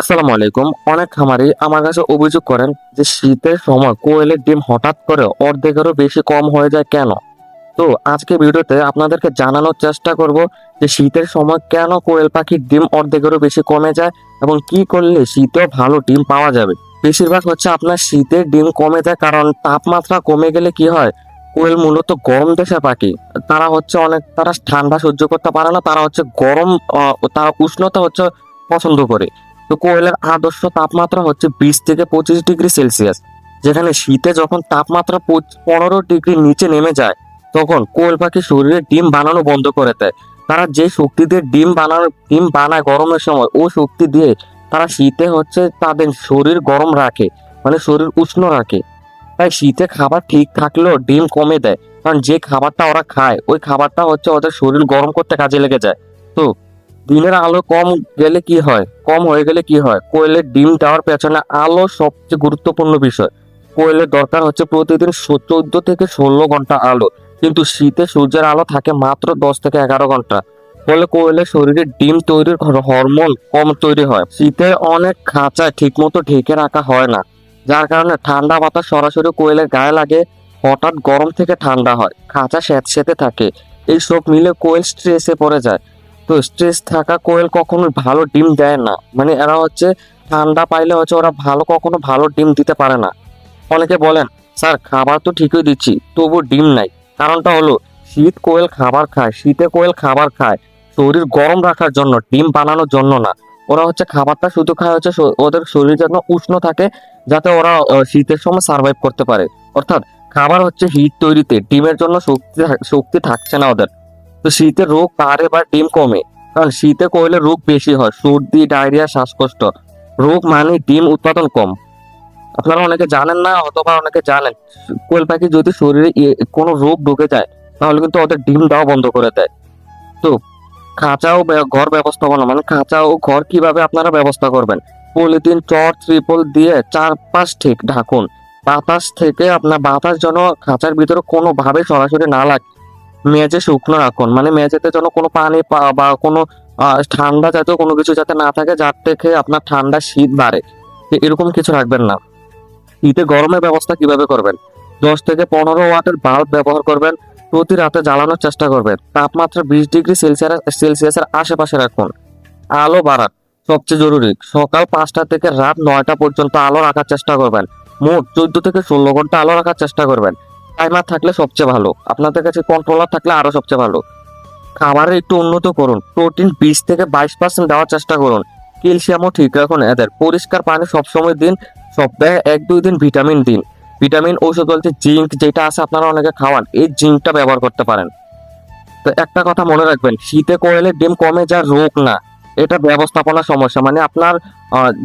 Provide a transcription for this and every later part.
আসসালামু আলাইকুম। অনেক খামারি আমার কাছে অভিযোগ করেন যে শীতের সময় কোয়েলের ডিম হঠাৎ করে অর্ধেকেরও বেশি কম হয়ে যায় কেন? তো আজকে ভিডিওতে আপনাদেরকে জানানোর চেষ্টা করব যে শীতের সময় কেন কোয়েল পাখির ডিম অর্ধেকেরও বেশি কমে যায় এবং কি করলে শীতেও ভালো ডিম পাওয়া যাবে। বেশিরভাগ হচ্ছে আপনার শীতের ডিম কমে যায় কারণ তাপমাত্রা কমে গেলে কি হয়? কোয়েল মূলত গরম দেশের পাখি। তারা হচ্ছে অনেক, তারা ঠান্ডা সহ্য করতে পারে না, তারা হচ্ছে গরম তারা উষ্ণতা হচ্ছে পছন্দ করে। তো কোয়েলের আদর্শ তাপমাত্রা হচ্ছে বিশ থেকে পঁচিশ ডিগ্রি সেলসিয়াস। যেখানে শীতে যখন তাপমাত্রা পনেরো ডিগ্রি নিচে নেমে যায়, তখন কোয়েল পাখি শরীরে ডিম বানানো বন্ধ করে দেয়। তারা যে শক্তি দিয়ে ডিম বানানো ডিম বানায় গরমের সময়, ও শক্তি দিয়ে তারা শীতে হচ্ছে তাদের শরীর গরম রাখে মানে শরীর উষ্ণ রাখে। তাই শীতে খাবার ঠিক থাকলেও ডিম কমে দেয়। কারণ যে খাবারটা ওরা খায়, ওই খাবারটা হচ্ছে ওদের শরীর গরম করতে কাজে লেগে যায়। তো দিনের আলো কম গেলে কি হয়? কম হয়ে গেলে কি হয়? কোয়েলের ডিম দেওয়ার পেছনে আলো সবচেয়ে গুরুত্বপূর্ণ বিষয়। কোয়েলের দরকার হচ্ছে প্রতিদিন চোদ্দ থেকে ষোলো ঘণ্টা আলো। কিন্তু শীতে সূর্যের আলো থাকে মাত্র দশ থেকে এগারো ঘণ্টা। ফলে কোয়েলের শরীরে ডিম তৈরির হরমোন কম তৈরি হয়। শীতে অনেক খাঁচায় ঠিকমতো ঢেকে রাখা হয় না। যার কারণে ঠান্ডা বাতাস সরাসরি কোয়েলের গায়ে লাগে, হঠাৎ গরম থেকে ঠান্ডা হয়। খাঁচা স্যাঁতসেঁতে থাকে। এই সব মিলে কোয়েল স্ট্রেসে পড়ে যায়। তো স্ট্রেস থাকা কোয়েল কখনো ভালো ডিম দেয় না। মানে এরা হচ্ছে ঠান্ডা পাইলে হচ্ছে ওরা ভালো কখনো ভালো ডিম দিতে পারে না। অনেকে বলেন, স্যার, খাবার তো ঠিকই দিচ্ছি তবু ডিম নাই। কারণটা হলো, শীত কোয়েল খাবার খায়, শীতে কোয়েল খাবার খায়। শরীর গরম রাখার জন্য, ডিম বানানোর জন্য না। ওরা হচ্ছে খাবারটা শুধু খায় হচ্ছে ওদের শরীর যেন উষ্ণ থাকে, যাতে ওরা শীতের সময় সার্ভাইভ করতে পারে। অর্থাৎ, খাবার হচ্ছে হিট তৈরিতে, ডিমের জন্য শক্তি শক্তি থাকছে না ওদের। তো শীতে রোগ বাড়ে বা ডিম কমে? কারণ শীতে কোয়েলে রোগ বেশি হয়, সর্দি, ডায়রিয়া, শ্বাসকষ্ট। রোগ মানে ডিম উৎপাদন কম। আপনারা অনেকে জানেন না, অথবা অনেকে জানেন। কোয়েল পাখি যদি শরীরে কোনো রোগ ঢুকে যায়, তাহলে কিন্তু ওদের ডিম দেওয়া বন্ধ করে দেয়। তো খাঁচা ও ঘর ব্যবস্থাপনা মানে খাঁচা ও ঘর কীভাবে আপনারা ব্যবস্থা করবেন? পলিথিন চট ত্রিপল দিয়ে চারপাশ ঠিক ঢাকুন। বাতাস থেকে আপনার, বাতাস যেন খাঁচার ভিতরে কোনোভাবে সরাসরি না লাগে। মেঝে শুকনো রাখুন। মানে মেঝেতে যেন কোনো পানি বা কোনো ঠান্ডা জাতীয় কোনো কিছু যাতে না থাকে, যার থেকে আপনার ঠান্ডা শীত বাড়ে। এরকম কিছু রাখবেন না। শীতে গরমের ব্যবস্থা কীভাবে করবেন? দশ থেকে পনেরো ওয়াটের বাল্ব ব্যবহার করবেন। প্রতি রাতে জ্বালানোর চেষ্টা করবেন। তাপমাত্রা বিশ ডিগ্রি সেলসিয়াস, সেলসিয়াসের আশেপাশে রাখুন। আলো বাড়ান। সবচেয়ে জরুরি, সকাল পাঁচটা থেকে রাত নয়টা পর্যন্ত আলো রাখার চেষ্টা করবেন। মোট চোদ্দ থেকে ষোলো ঘণ্টা আলো রাখার চেষ্টা করবেন। টাইমার থাকলে সবচেয়ে ভালো। আপনাদের কাছে কন্ট্রোলার থাকলে আরও সবচেয়ে ভালো। খাবারে একটু উন্নত করুন। প্রোটিন বিশ থেকে বাইশ পার্সেন্ট দেওয়ার চেষ্টা করুন। ক্যালসিয়ামও ঠিক রাখুন। এদের পরিষ্কার পানি সবসময় দিন। সপ্তাহে এক দুই দিন ভিটামিন দিন। ভিটামিন ঔষধ বলতে জিঙ্ক যেটা আছে আপনারা অনেকে খাওয়ান। এই জিঙ্কটা ব্যবহার করতে পারেন। তো একটা কথা মনে রাখবেন, শীতে কোয়েলের ডিম কমে যা রোগ না। এটা ব্যবস্থাপনা সমস্যা। মানে আপনার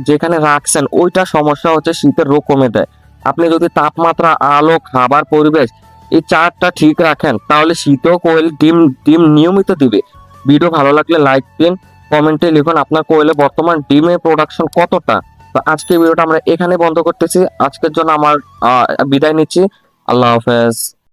যেখানে রাখছেন ওইটা সমস্যা হচ্ছে শীতের রোগ কমে দেয়। আপনি যদি তাপমাত্রা, আলো, খাবার, পরিবেশ এই চারটা ঠিক রাখেন, তাহলে শীতেও কোয়েল ডিম ডিম নিয়মিত দিবে। ভিডিও ভালো লাগলে লাইক দিন, কমেন্টে লিখুন আপনার কোয়েলে বর্তমান ডিমের প্রোডাকশন কতটা। তো আজকে ভিডিওটা আমরা এখানে বন্ধ করতেছি। আজকের জন্য আমার বিদায় নিচ্ছি। আল্লাহ হাফেজ।